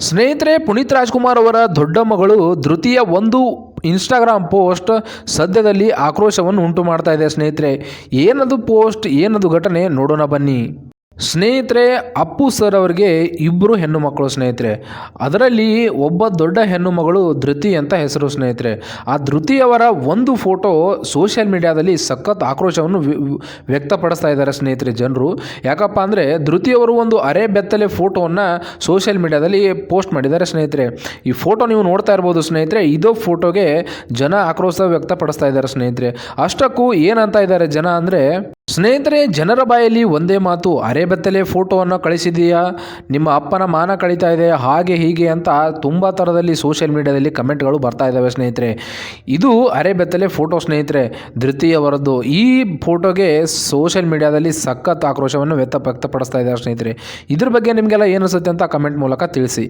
ಸ್ನೇಹಿತರೆ, ಪುನೀತ್ ರಾಜ್ಕುಮಾರ್ ಅವರ ದೊಡ್ಡ ಮಗಳು ಧೃತಿಯ ಒಂದು ಇನ್ಸ್ಟಾಗ್ರಾಮ್ ಪೋಸ್ಟ್ ಸದ್ಯದಲ್ಲಿ ಆಕ್ರೋಶವನ್ನು ಉಂಟು ಮಾಡ್ತಾ ಇದೆ ಸ್ನೇಹಿತರೆ. ಏನದು ಪೋಸ್ಟ್ ಏನದು ಘಟನೆ ನೋಡೋಣ ಬನ್ನಿ. ಸ್ನೇಹಿತರೆ, ಅಪ್ಪು ಸರ್ ಅವರಿಗೆ ಇಬ್ಬರು ಹೆಣ್ಣು ಮಕ್ಕಳು ಸ್ನೇಹಿತರೆ. ಅದರಲ್ಲಿ ಒಬ್ಬ ದೊಡ್ಡ ಹೆಣ್ಣು ಮಗಳು ಧೃತಿ ಅಂತ ಹೆಸರು ಸ್ನೇಹಿತರೆ. ಆ ಧೃತಿಯವರ ಒಂದು ಫೋಟೋ ಸೋಷಿಯಲ್ ಮೀಡಿಯಾದಲ್ಲಿ ಸಖತ್ ಆಕ್ರೋಶವನ್ನು ವ್ಯ- ವ್ಯಕ್ತಪಡಿಸ್ತಾ ಇದ್ದಾರೆ ಸ್ನೇಹಿತರೆ ಜನರು. ಯಾಕಪ್ಪ ಅಂದರೆ ಧೃತಿಯವರು ಒಂದು ಅರೆ ಬೆತ್ತಲೆ ಫೋಟೋವನ್ನು ಸೋಷಿಯಲ್ ಮೀಡಿಯಾದಲ್ಲಿ ಪೋಸ್ಟ್ ಮಾಡಿದ್ದಾರೆ ಸ್ನೇಹಿತರೆ. ಈ ಫೋಟೋ ನೀವು ನೋಡ್ತಾ ಇರ್ಬೋದು ಸ್ನೇಹಿತರೆ, ಇದೋ ಫೋಟೋಗೆ ಜನ ಆಕ್ರೋಶ ವ್ಯಕ್ತಪಡಿಸ್ತಾ ಇದ್ದಾರೆ ಸ್ನೇಹಿತರೆ. ಅಷ್ಟಕ್ಕೂ ಏನಂತ ಇದ್ದಾರೆ ಜನ ಅಂದರೆ ಸ್ನೇಹಿತರೆ, ಜನರ ಬಾಯಲ್ಲಿ ಒಂದೇ ಮಾತು, ಅರೆ ಬೆತ್ತಲೆ ಫೋಟೋವನ್ನು ಕಳಿಸಿದೆಯಾ ನಿಮ್ಮ ಅಪ್ಪನ ಮಾನ ಕಳೀತಾ ಇದೆ, ಹಾಗೆ ಹೀಗೆ ಅಂತ ತುಂಬ ಥರದಲ್ಲಿ ಸೋಷಿಯಲ್ ಮೀಡ್ಯಾದಲ್ಲಿ ಕಮೆಂಟ್ಗಳು ಬರ್ತಾ ಇದ್ದಾವೆ ಸ್ನೇಹಿತರೆ. ಇದು ಅರೆ ಬೆತ್ತಲೆ ಫೋಟೋ ಸ್ನೇಹಿತರೆ ಧೃತಿಯವರದ್ದು ಈ ಫೋಟೋಗೆ ಸೋಷಿಯಲ್ ಮೀಡ್ಯಾದಲ್ಲಿ ಸಖತ್ ಆಕ್ರೋಶವನ್ನು ವ್ಯಕ್ತ ವ್ಯಕ್ತಪಡಿಸ್ತಾ ಇದ್ದಾರೆ ಸ್ನೇಹಿತರೆ. ಇದ್ರ ಬಗ್ಗೆ ನಿಮಗೆಲ್ಲ ಏನು ಅನಿಸುತ್ತೆ ಅಂತ ಕಮೆಂಟ್ ಮೂಲಕ ತಿಳಿಸಿ.